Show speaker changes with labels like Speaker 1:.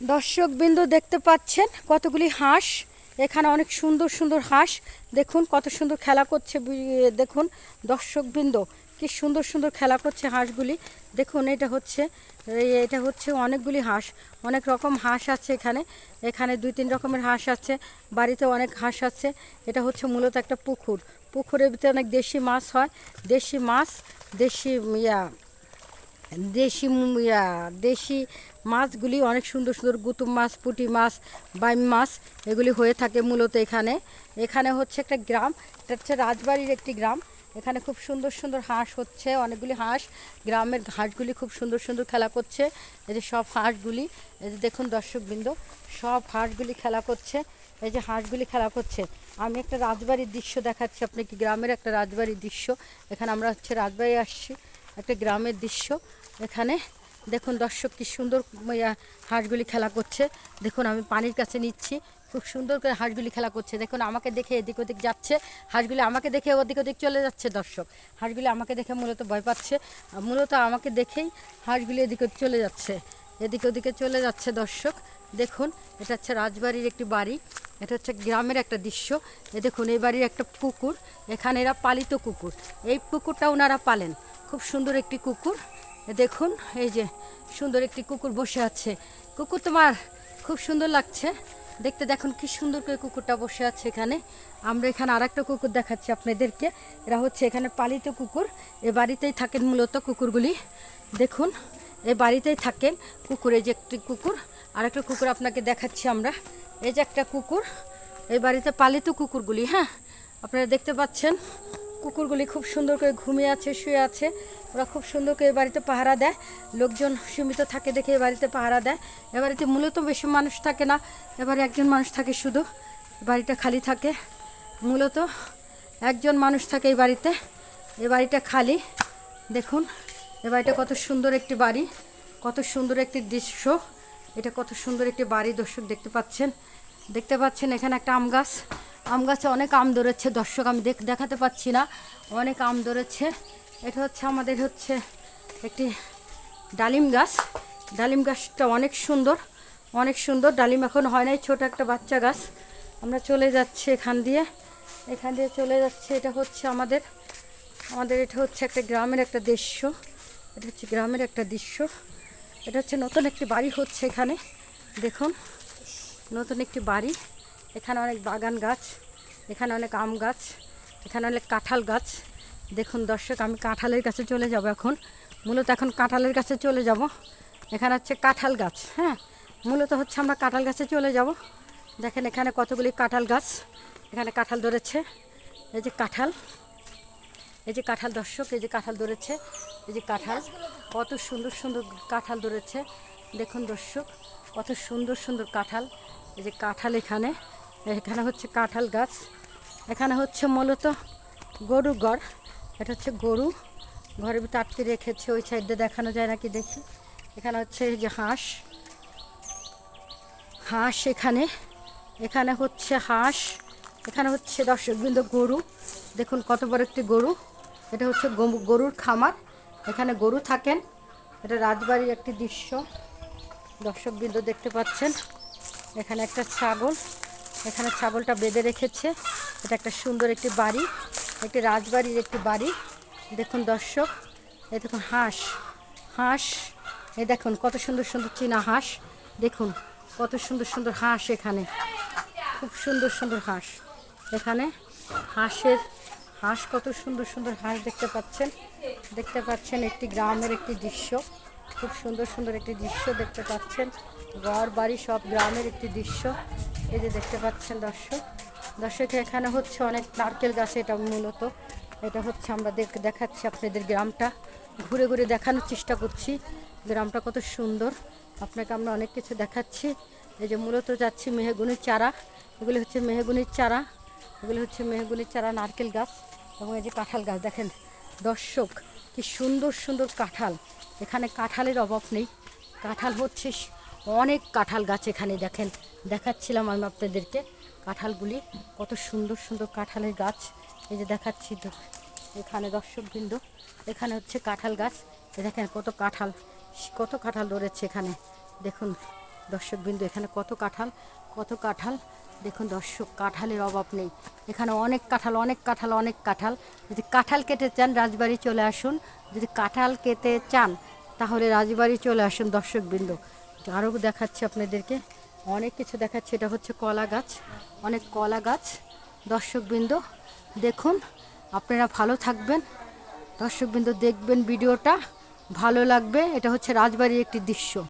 Speaker 1: দর্শক বিন্দু দেখতে পাচ্ছেন কতগুলি হাঁস। এখানে অনেক সুন্দর সুন্দর হাঁস। দেখুন কত সুন্দর খেলা করছে দেখুন দর্শক বিন্দু কি সুন্দর সুন্দর খেলা করছে হাঁসগুলি। দেখুন এটা হচ্ছে এটা হচ্ছে অনেকগুলি হাঁস। অনেক রকম হাঁস আছে এখানে। এখানে দুই, তিন রকমের হাঁস আছে। বাড়িতে অনেক হাঁস আছে। এটা হচ্ছে মূলত একটা পুকুর। পুকুরের ভিতরে অনেক দেশি মাছ হয়। দেশি মাছ, দেশি, ইয়া দেশি দেশি মাছগুলি অনেক সুন্দর সুন্দর গুতুম মাছ, পুঁটি মাছ, বাইম মাছ, এগুলি হয়ে থাকে মূলত এখানে। এখানে হচ্ছে একটা গ্রাম, এটা হচ্ছে রাজবাড়ির একটি গ্রাম। এখানে খুব সুন্দর সুন্দর হাঁস হচ্ছে, অনেকগুলি হাঁস। গ্রামের হাঁসগুলি খুব সুন্দর সুন্দর খেলা করছে। এই যে সব হাঁসগুলি, এই যে দেখুন দর্শকবৃন্দ, সব হাঁসগুলি খেলা করছে। এই যে হাঁসগুলি খেলা করছে। আমি একটা রাজবাড়ির দৃশ্য দেখাচ্ছি আপনাকে গ্রামের একটা রাজবাড়ির দৃশ্য? এখানে আমরা হচ্ছে রাজবাড়ি আসছি। একটা গ্রামের দৃশ্য। এখানে দেখুন দর্শক কি সুন্দর হাঁসগুলি খেলা করছে। দেখুন আমি পানির কাছে নিচ্ছি। খুব সুন্দর করে হাঁসগুলি খেলা করছে। দেখুন আমাকে দেখে এদিক ওদিক যাচ্ছে। হাঁসগুলি আমাকে দেখে ওদিক ওদিক চলে যাচ্ছে দর্শক। হাঁসগুলি আমাকে দেখে মূলত ভয় পাচ্ছে। মূলত আমাকে দেখেই হাঁসগুলি এদিক ওদিক চলে যাচ্ছে। এদিক ওদিকে চলে যাচ্ছে দর্শক। দেখুন, এটা হচ্ছে রাজবাড়ির একটি বাড়ি। এটা হচ্ছে গ্রামের একটা দৃশ্য। এ দেখুন, এই বাড়ির একটা পুকুর। এখানে এরা পালিত কুকুর। এই পুকুরটা ওনারা পালেন। খুব সুন্দর একটি কুকুর। দেখুন, এই যে সুন্দর একটি কুকুর বসে আছে। কুকুর তোমার খুব সুন্দর লাগছে। দেখতে দেখুন কি সুন্দর করে কুকুরটা বসে আছে এখানে। আমরা এখানে আর একটা কুকুর দেখাচ্ছি আপনাদেরকে। এরা হচ্ছে এখানে পালিত কুকুর। এ বাড়িতেই থাকেন মূলত কুকুরগুলি। দেখুন, এ বাড়িতেই থাকেন কুকুর। এই যে একটি কুকুর আর একটা কুকুর আপনাকে দেখাচ্ছি আমরা। এই যে একটা কুকুর, এই বাড়িতে পালিত কুকুরগুলি হ্যাঁ? আপনারা দেখতে পাচ্ছেন। কুকুরগুলি খুব সুন্দর করে ঘুমিয়ে আছে, শুয়ে আছে। ওরা খুব সুন্দর করে বাড়িতে পাহারা দেয়। লোকজন সীমিত থাকে দেখে এ বাড়িতে পাহারা দেয়। এ বাড়িতে মূলত বেশি মানুষ থাকে না। এবারে একজন মানুষ থাকে শুধু। বাড়িটা খালি থাকে। মূলত একজন মানুষ থাকে এই বাড়িতে। এ বাড়িটা খালি। দেখুন, এ বাড়িটা কত সুন্দর একটি বাড়ি। কত সুন্দর একটি দৃশ্য। এটা কত সুন্দর একটি বাড়ি, দর্শক দেখতে পাচ্ছেন। দেখতে পাচ্ছেন এখানে একটা আম গাছ। আম গাছে অনেক আম ধরেছে, দর্শক আমি দেখ দেখাতে পাচ্ছি না। অনেক আম ধরেছে। এটা হচ্ছে আমাদের হচ্ছে একটি ডালিম গাছ। ডালিম গাছটা অনেক সুন্দর অনেক সুন্দর। ডালিম এখন হয় নাই, ছোট একটা বাচ্চা গাছ। আমরা চলে যাচ্ছি এখান দিয়ে। এখান দিয়ে চলে যাচ্ছে, এটা হচ্ছে আমাদের আমাদের এটা হচ্ছে একটা গ্রামের একটা দৃশ্য। এটা হচ্ছে গ্রামের একটা দৃশ্য। এটা হচ্ছে নতুন একটি বাড়ি হচ্ছে এখানে। দেখুন, নতুন একটি বাড়ি। এখানে অনেক বাগান গাছ, এখানে অনেক আম গাছ, এখানে অনেক কাঁঠাল গাছ। দেখুন দর্শক, আমি কাঁঠালের কাছে চলে যাব এখন। মূলত এখন কাঁঠালের কাছে চলে যাব। এখানে হচ্ছে কাঁঠাল গাছ হ্যাঁ? মূলত হচ্ছে আমরা কাঁঠাল গাছে চলে যাব। দেখেন এখানে কতগুলি কাঁঠাল গাছ, এখানে কাঁঠাল ধরেছে। এই যে কাঁঠাল, এই যে কাঁঠাল দর্শক, এই যে কাঁঠাল ধরেছে, এই যে কাঁঠাল। কত সুন্দর সুন্দর কাঁঠাল ধরেছে। দেখুন দর্শক, কত সুন্দর সুন্দর কাঁঠাল। এই যে কাঁঠাল এখানে। এখানে হচ্ছে কাঁঠাল গাছ, এখানে হচ্ছে মূলত গরু ঘর, এটা হচ্ছে গরু, ঘরের ভিতরে আটকে রেখেছে, ওই সাইডে দেখানো যায় নাকি দেখি। এখানে হচ্ছে যে হাঁস হাঁস এখানে এখানে হচ্ছে হাঁস, এখানে হচ্ছে দর্শকবৃন্দ গরু, দেখুন কত বড় একটি গরু, এটা হচ্ছে গরুর খামার, এখানে গরু থাকেন, এটা রাজবাড়ির একটি দৃশ্য দর্শকবৃন্দ দেখতে পাচ্ছেন, এখানে একটা ছাগল এখানে ছাগলটা বেঁধে রেখেছে। এটা একটা সুন্দর একটি বাড়ি, একটি রাজবাড়ির একটি বাড়ি। দেখুন দর্শক, এই দেখুন হাঁস হাঁস এ দেখুন কত সুন্দর সুন্দর চীনা হাঁস। দেখুন কত সুন্দর সুন্দর হাঁস এখানে, খুব সুন্দর সুন্দর হাঁস। এখানে হাঁসের, হাঁস কত সুন্দর সুন্দর হাঁস দেখতে পাচ্ছেন। দেখতে পাচ্ছেন একটি গ্রামের একটি দৃশ্য, খুব সুন্দর সুন্দর একটি দৃশ্য দেখতে পাচ্ছেন। ঘর, বাড়ি সব গ্রামের একটি দৃশ্য। এই যে দেখতে পাচ্ছেন দর্শক। দর্শক, এখানে হচ্ছে অনেক নারকেল গাছ, এটা মূলত। এটা হচ্ছে আমরা দেখ- দেখাচ্ছি, আপনাদের গ্রামটা। ঘুরে ঘুরে দেখানোর চেষ্টা করছি। গ্রামটা কত সুন্দর। আপনাকে আমরা অনেক কিছু দেখাচ্ছি। এই যে মূলত যাচ্ছি মেহগুনির চারা। এগুলি হচ্ছে মেহগুনির চারা। এগুলি হচ্ছে মেহগুনির চারা নারকেল গাছ এবং এই যে কাঁঠাল গাছ। দেখেন, দর্শক, কি সুন্দর সুন্দর কাঁঠাল। এখানে কাঁঠালের অভাব নেই। কাঁঠাল হচ্ছে অনেক কাঁঠাল গাছ এখানে দেখেন। দেখাচ্ছিলাম আমি আপনাদেরকে কাঁঠালগুলি। কত সুন্দর সুন্দর কাঁঠালের গাছ। এই যে দেখাচ্ছি এখানে দর্শকবৃন্দ, এখানে হচ্ছে কাঁঠাল গাছ। দেখেন কত কাঁঠাল কত কাঁঠাল ধরেছে এখানে। দেখুন দর্শকবিন্দু, এখানে কত কাঁঠাল কত কাঁঠাল। দেখুন দর্শক, কাঁঠালের অভাব নেই। এখানে অনেক কাঁঠাল অনেক কাঁঠাল অনেক কাঁঠাল। যদি কাঁঠাল কেটে চান, রাজবাড়ি চলে আসুন। যদি কাঁঠাল কেটে চান, তাহলে রাজবাড়ি চলে আসুন দর্শকবৃন্দ। আরও দেখাচ্ছি আপনাদেরকে। অনেক কিছু দেখাচ্ছি। এটা হচ্ছে কলা গাছ। অনেক কলা গাছ। দর্শকবৃন্দ, দেখুন, আপনারা ভালো থাকবেন। দর্শকবৃন্দ, দেখবেন ভিডিওটা। ভালো লাগবে। এটা হচ্ছে রাজবাড়ির একটি দৃশ্য।